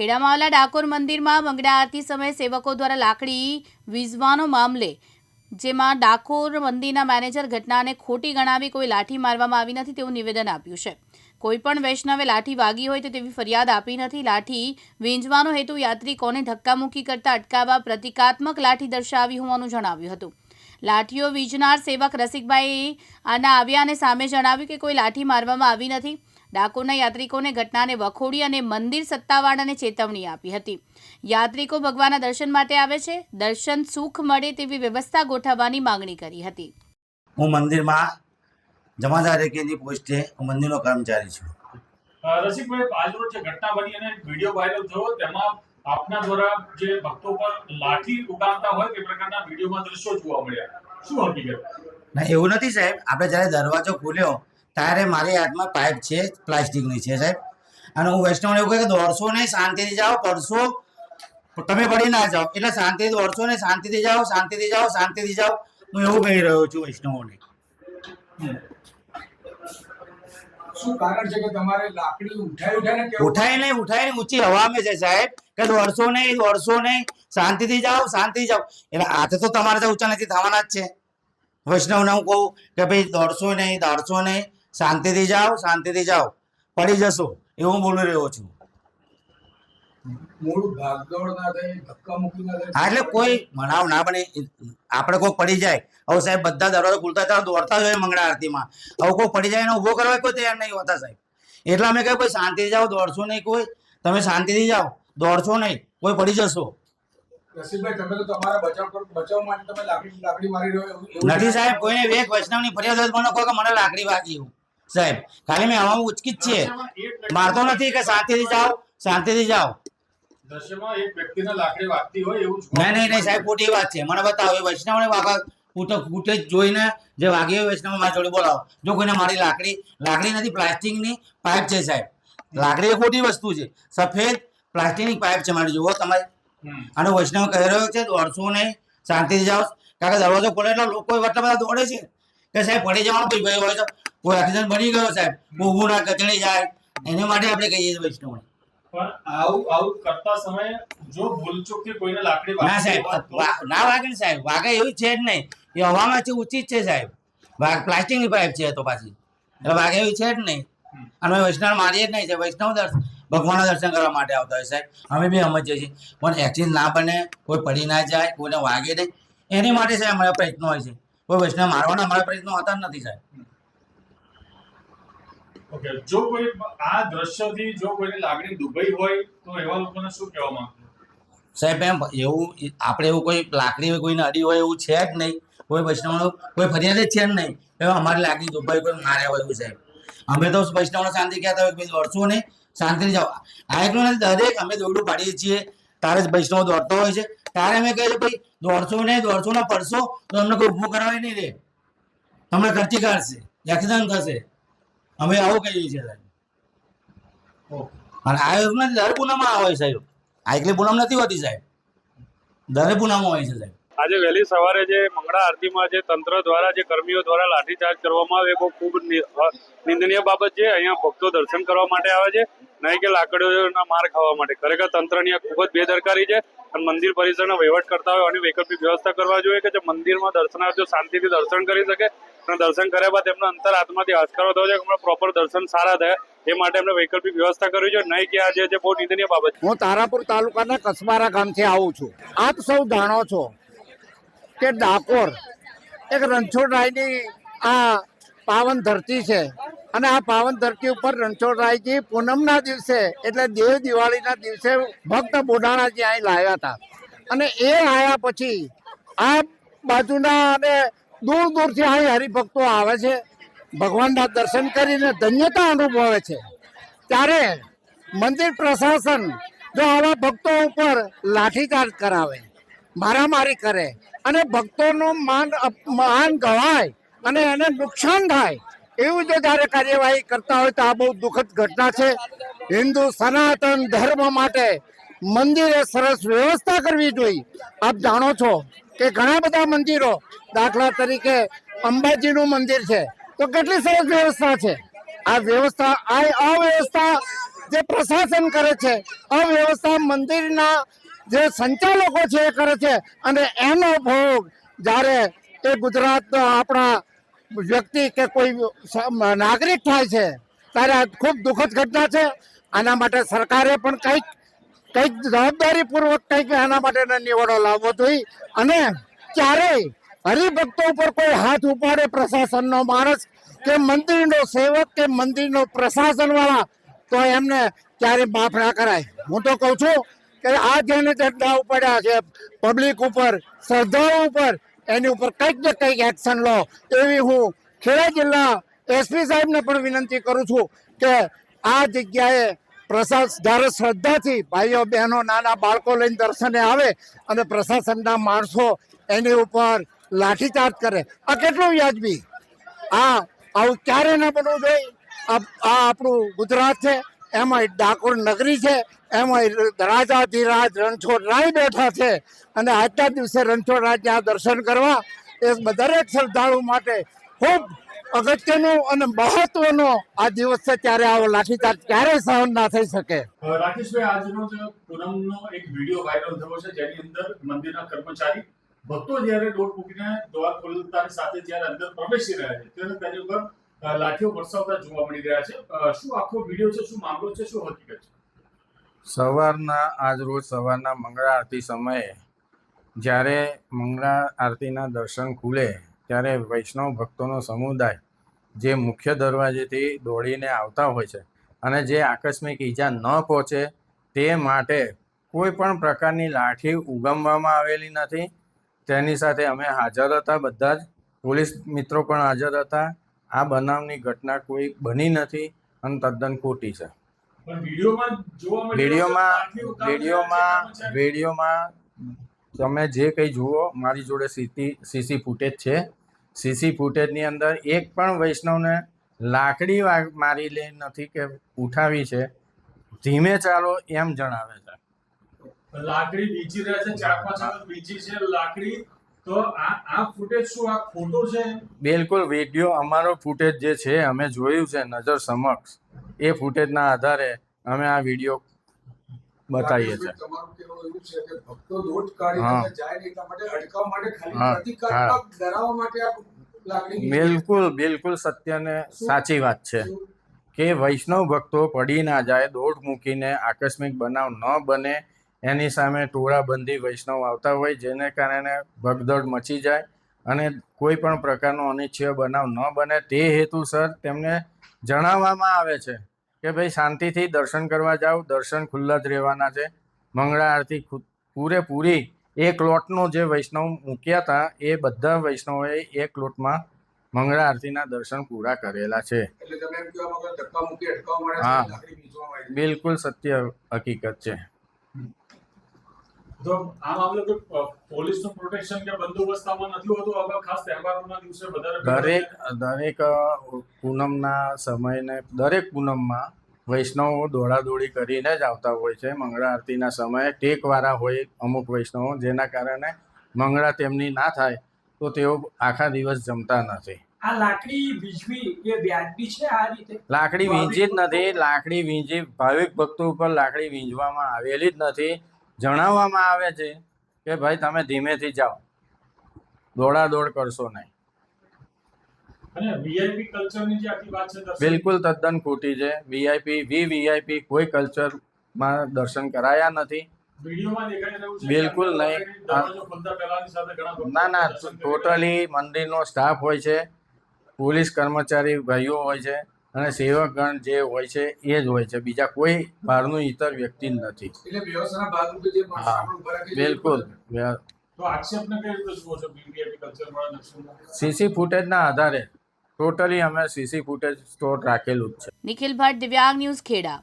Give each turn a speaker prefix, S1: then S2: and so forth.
S1: ખેડામાં આવેલા ડાકોર મંદિરમાં મંગળા આરતી સમયે સેવકો દ્વારા લાકડી વીજવાનો મામલે, જેમાં ડાકોર મંદિરના મેનેજર ઘટનાને ખોટી ગણાવી કોઈ લાઠી મારવામાં આવી નથી તેવું નિવેદન આપ્યું છે. કોઈપણ વૈષ્ણવે લાઠી વાગી હોય તો તેવી ફરિયાદ આપી નથી. લાઠી વીંજવાનો હેતુ યાત્રિકોને ધક્કામુક્કી કરતા અટકાવવા પ્રતિકાત્મક લાઠી દર્શાવી હોવાનું જણાવ્યું હતું. લાઠીઓ વીજનાર સેવક રસિકભાઈ આના આવ્યા અને સામે જણાવ્યું કે કોઈ લાઠી મારવામાં આવી નથી. ડાકોરના યાત્રિકોને ઘટનાને વખોડી અને મંદિર સત્તાવાળાને ચેતવણી આપી હતી. યાત્રિકો ભગવાનના દર્શન માટે આવે છે. દર્શન સુખ મળે તેવી વ્યવસ્થા ગોઠવવાની માંગણી કરી હતી.
S2: હું મંદિરમાં જમાદાર રેકેની પોસ્ટે હું મંદિરનો કર્મચારી છું.
S3: રસિકભાઈ આજરોજ જે ઘટના બની અને વીડિયો વાયરલ થયો તેમાં આપના દ્વારા જે ભક્તો પર લાઠી ઉગામતા હોય તે પ્રકારના વિડીયોમાં દ્રશ્યો જોવા મળ્યા. શું હકીકત?
S2: ના એવું નથી સાહેબ. આપણે જ્યારે દરવાજો ખોલ્યો ત્યારે મારી હાથમાં પાઇપ છે પ્લાસ્ટિકની છે સાહેબ. અને હું વૈષ્ણવને એવું કહે કે દોડશો નહીં શાંતિથી જાઓ પડશો. તમે પડી ના જાઓ. એટલે શાંતિથી દોડશો નહીં શાંતિથી જાઓ શાંતિથી જાઓ શાંતિથી જાઓ. હું એવું કહી રહ્યો છું વૈષ્ણવોને
S4: શું કારણ છે કે તમારે લાકડી ઉઠાઈ ઉઠાઈને
S2: નહીં ઉઠાઈ નહીં ઊંચી હવામાં છે સાહેબ. કે દોડશો નહીં દોડશો નહીં શાંતિથી જાઓ શાંતિ જાઓ. એટલે હાથે તો તમારે ઊંચા નથી થવાના જ છે. વૈષ્ણવને હું કહું કે ભાઈ દોડશો નહીં દોડશો નહીં. શાંતિથી જાઓ શાંતિથી જાઓ. પડી જશો એવું હું બોલી રહ્યો છું. હા એટલે કોઈ મનાવ ના બને. આપણે કોઈ પડી જાય. હવે સાહેબ બધા દરવાજો ખુલતા હતા દોડતા જ હોય મંગળા આરતીમાં. હવે કોઈ પડી જાય એને ઊભો કરવા કોઈ તૈયાર નહીં હોતા સાહેબ. એટલે અમે કહ્યું કોઈ શાંતિથી જાઓ દોડશો નહીં કોઈ. તમે શાંતિથી જાઓ દોડશો નહીં. કોઈ પડી જશો. નથી સાહેબ કોઈને વેગ વૈષ્ણવની ફરિયાદ મને કહો કે મને લાકડી વાગી એવું. સાહેબ ખાલી મેં હવામાં ઉચકી જ છે મારતો નથી કે શાંતિથી જાઓ? શાંતિથી જાઓ. નહીં નહીં નહીં સાહેબ ખોટી વાત છે. મને બતાવો એ વૈષ્ણવને વાગા જોઈને જે વાગી હોય વૈષ્ણવ મારી જોડે બોલાવો. જો કોઈને મારી લાકડી લાકડી નથી પ્લાસ્ટિકની પાઇપ છે સાહેબ. લાકડી એ ખોટી વસ્તુ છે. સફેદ પ્લાસ્ટિકની પાઇપ છે મારી જુઓ તમારે. અને વૈષ્ણવ કહી રહ્યો છે દોડશો નહીં શાંતિથી જાઓ. કારણ કે દરવાજો ખોલે એટલે લોકો એટલા બધા દોડે છે. કે સાહેબ પડી જવાનું ભાઈ હોય તો કોઈ એક્સિડન્ટ બની ગયો સાહેબ ઊભું ના કચડી જાય. એને માટે આપણે કહીએ છીએ વૈષ્ણવને.
S3: પણ આવું આવું કરતા સમયે જો ભૂલચૂકથી કોઈને લાકડી
S2: ના સાહેબ ના વાગે ને સાહેબ વાગે એવું છે જ નહીં. એ હવામાં છે ઊંચી જ છે સાહેબ. વાગ પ્લાસ્ટિકની પાઇપ છે તો પાછી. એટલે વાગે એવી છે જ નહીં. અને વૈષ્ણવ મારીએ જ નહીં છે વૈષ્ણવ દર્શન ભગવાનના દર્શન કરવા માટે આવતા હોય સાહેબ. અમે બી સમજીએ છીએ. પણ એક્સિડન્ટ ના બને કોઈ પડી ના જાય કોઈને વાગે નહીં. એની માટે સાહેબ અમારા પ્રયત્નો હોય છે. કોઈ વૈષ્ણવ મારવાના અમારા પ્રયત્નો હોતા જ નથી સાહેબ.
S3: ઓકે જો કોઈ આ દ્રશ્યથી જો કોઈની લાગણી દુભાઈ હોય, તો એવા લોકોને શું કહેવા માંગતો
S2: સાહેબ, એમ એવું આપણે એવું કોઈ લાકડી કોઈને અડી હોય એવું છે જ નહીં. કોઈ વૈષ્ણવનો, કોઈ ફરિયાદ જ છે જ નહીં. એવું અમારી લાકડી દુભાઈ કોઈ માર્યા હોય એવું સાહેબ અમે તો વૈષ્ણવનો શાંતિ કહેતા હોય કોઈ દોડશો નહીં, શાંતિથી જાઓ. આ એકલું નથી, દરેક અમે દોડું પાડીએ છીએ. તારે વૈષ્ણવ દોડતો હોય છે. ત્યારે અમે કહીએ ભાઈ, દોડશો નહીં, દોડશો ને પડશો, તો અમને કોઈ ઊભું કરાવે નહીં રે. તમને ખર્ચી કાઢશે એક્સિડન્ટ થશે. અમે આવું કહીએ છીએ સાહેબ. અને આ દર પૂનમમાં આવે સાહેબ. આ એકલી પૂનમ નથી હોતી સાહેબ. દર પૂનમમાં હોય છે સાહેબ.
S5: આજે વહેલી સવારે જે મંગળા આરતીમાં જે તંત્ર દ્વારા જે કર્મીઓ દ્વારા લાઠીચાર્જ કરવામાં આવે એ ખૂબ નિંદનીય બાબત છે. અહીંયા ભક્તો દર્શન કરવા માટે આવે છે. નહીં કે લાકડીઓના માર ખાવા માટે. ખરેખર તંત્રની આ ખૂબ જ બેદરકારી છે અને મંદિર પરિસરના વહીવટ કરતા હોય અને વૈકલ્પિક વ્યવસ્થા કરવા જોઈએ કે જે મંદિરમાં દર્શનાર્થીઓ શાંતિથી દર્શન કરી શકે. દર્શન કર્યા બાદ એમનો અંતર આત્માથી હસકારો થયો છે હમણાં પ્રોપર દર્શન સારા થયા. એ માટે એમને વૈકલ્પિક વ્યવસ્થા કરવી જોઈએ નહીં કે આ જે છે બહુ નિંદનીય બાબત
S6: હું તારાપુર તાલુકાના કસબારા ગામથી આવું છું. આપ સૌ જાણો છો કે ડાકોર એક રણછોડરાયની આ પાવન ધરતી છે અને આ પાવન ધરતી ઉપર રણછોડરાયજી પૂનમના દિવસે એટલે દેવ દિવાળીના દિવસે ભક્ત બોડાણાજી અહીં લાવ્યા હતા. અને એ આવ્યા પછી આ બાજુના અને દૂર દૂરથી અહીં હરિભક્તો આવે છે, ભગવાનના દર્શન કરીને ધન્યતા અનુભવે છે. ત્યારે મંદિર પ્રશાસન જો આવા ભક્તો ઉપર લાઠીચાર્જ કરાવે, મારામારી કરે અને ભક્તોનું માન માન ગવાય અને એને નુકસાન થાય, એવું જો જ્યારે કાર્યવાહી કરતા હોય તો આ બહુ દુઃખદ ઘટના છે. હિન્દુ સનાતન ધર્મ માટે મંદિરે સરસ વ્યવસ્થા કરવી જોઈએ. આપ જાણો છો કે ઘણા બધા મંદિરો દાખલા તરીકે અંબાજીનું મંદિર છે. તો કેટલી સરસ વ્યવસ્થા છે? આ વ્યવસ્થા, આ અવ્યવસ્થા જે પ્રશાસન કરે છે, અવ્યવસ્થા મંદિરના જે સંચાલકો છે એ કરે છે અને એનો ભોગ જ્યારે એ ગુજરાતનો આપણા વ્યક્તિ કે કોઈ નાગરિક થાય છે, ત્યારે ખૂબ દુઃખદ ઘટના છે. આના માટે સરકારે પણ કંઈક કંઈક જવાબદારીપૂર્વક કંઈક આના માટેનો નિવડો લાવવો જોઈએ. અને ક્યારેય હરિભક્તો ઉપર કોઈ હાથ ઉપાડે પ્રશાસનનો માણસ કે મંદિરનો સેવક કે મંદિરનો પ્રશાસન વાળા તો એમને ક્યારે માફ ના કરાય. હું તો કહું છું કે આ જેને દંડા ઉપાડ્યા છે પબ્લિક ઉપર શ્રદ્ધાઓ ઉપર, એની ઉપર કંઈક ને કંઈક એક્શન લો. એવી હું ખેડા જિલ્લા એસપી સાહેબને પણ વિનંતી કરું છું કે આ જગ્યાએ પ્રશાસ જ્યારે શ્રદ્ધાથી ભાઈઓ બહેનો નાના બાળકો લઈને દર્શને આવે અને પ્રશાસનના માણસો એની ઉપર લાઠીચાર્જ કરે. આ કેટલું વ્યાજબી? આ, આવું ક્યારે ન બનવું જોઈએ? આ આપણું ગુજરાત છે એમાં ડાકોર નગરી છે એમાં રાજાધિરાજ રણછોડ રાય બેઠા છે. અને આજના દિવસે રણછોડ ત્યાં દર્શન કરવા એ દરેક શ્રદ્ધાળુ માટે ખૂબ અગત્યનું અને મહત્વનો આ દિવસ છે ત્યારે આવો લાઠીચાર્જ ક્યારેય સહન ના થઈ શકે.
S3: રાકેશભાઈ આજનો જે પૂનમનો એક વીડિયો વાયરલ થયો છે જેની અંદર મંદિરના કર્મચારી ભક્તો જ્યારે દોડ મૂકીને દ્વાર ખોલતાની સાથે જ્યારે અંદર પ્રવેશી રહ્યા છે ત્યારે તેની ઉપર લાઠીઓ વરસાવતા જોવા મળી રહ્યા છે. શું આખો વીડિયો છે શું મામલો છે શું હકીકત છે?
S7: સવારના આજરોજ સવારના મંગળા આરતી સમયે જ્યારે મંગળા આરતીના દર્શન ખુલે ત્યારે વૈષ્ણવ ભક્તોનો સમુદાય જે મુખ્ય દરવાજેથી દોડીને આવતા હોય છે અને જે આકસ્મિક ઈજા ન પહોંચે તે માટે કોઈ પણ પ્રકારની લાઠી ઉગમવામાં આવેલી નથી. તેની સાથે અમે હાજર હતા બધા જ. પોલીસ મિત્રો પણ હાજર હતા. આ બનાવની ઘટના કોઈ બની નથી અને તદ્દન ખોટી છે.
S3: વિડીયોમાં
S7: વિડીયોમાં વિડીયોમાં વિડીયોમાં તમે જે કંઈ જુઓ મારી જોડે સીસી સીસી ફૂટેજ છે. સીસી ફૂટેજની અંદર એક પણ વૈષ્ણવને લાકડી મારી લે નથી કે ઉઠાવી છે. ધીમે ચાલો એમ જણાવે છે.
S3: લાકડી બીજી રહે છે ચાર પાંચ બીજી છે લાકડી. તો આ આ ફૂટેજ શું આ ખોટો છે?
S7: બિલકુલ વીડિયો અમારો ફૂટેજ જે છે અમે જોયું છે નજર સમક્ષ. એ ફૂટેજના આધારે અમે આ વીડિયો બતાવીએ છીએ. બિલકુલ બિલકુલ સત્યને સાચી વાત છે કે વૈષ્ણવ ભક્તો પડી ના જાય દોઢ મૂકીને આકસ્મિક બનાવ ન બને એની સામે ટોળાબંધી વૈષ્ણવ આવતા હોય જેને કારણે ભગદડ મચી જાય અને કોઈ પણ પ્રકારનો અનિચ્છનીય બનાવ ન બને. તે હેતુસર તેમને જણાવવામાં આવે છે. કે ભાઈ શાંતિથી દર્શન કરવા જાઓ. દર્શન ખુલ્લા જ રહેવાના છે. મંગળા આરતી પૂરેપૂરી એક લોટનો જે વૈષ્ણવ મૂક્યા હતા એ બધા વૈષ્ણવોએ એક લોટમાં મંગળા આરતીના દર્શન પૂરા કરેલા છે. હા. બિલકુલ સત્ય હકીકત છે.
S3: તો આ મામલે કોઈ પોલીસનું પ્રોટેક્શન કે બંદોબસ્ત આમાં નથી હોતું હવે ખાસ તહેવારોના દિવસે વધારે
S7: દરેક દરેક પૂનમના સમયને દરેક પૂનમમાં વૈષ્ણવો દોડાદોડી કરીને જ આવતા હોય છે. મંગળા આરતીના સમયે ટેકવાળા હોય અમુક વૈષ્ણવો જેના કારણે મંગળા તેમની ના થાય તો તેઓ આખા દિવસ જમતા નથી.
S8: આ લાકડી વીજવી એ વ્યાજબી છે આ રીતે?
S7: લાકડી વીંજી જ નથી લાકડી વીંજી ભાવિક ભક્તો ઉપર લાકડી વીંજવામાં આવેલી જ નથી. જણાવવામાં આવે છે કે ભાઈ તમે ધીમેથી જાઓ. દોડાદોડ કરશો નહીં. બિલકુલ તદ્દન ખોટી છે. વીઆઈપી વી વીઆઈપી કોઈ કલ્ચરમાં દર્શન કરાયા નથી. બિલકુલ નહીં. ના ના ટોટલી મંદિરનો સ્ટાફ હોય છે. પોલીસ કર્મચારી ભાઈઓ હોય છે. અને સેવકગણ જે હોય છે એ જ હોય છે. બીજા કોઈ બહારનું ઇતર વ્યક્તિ નથી.
S4: એટલે વ્યવસ્થાના ભાગરૂપે જે માણસો
S7: હા. બિલકુલ. સીસી ફૂટેજના આધારે ટોટલી અમે સીસી ફૂટેજ સ્ટોર રાખેલું જ છે.
S1: નિખિલ ભટ્ટ દિવ્યાંગ ન્યૂઝ ખેડા.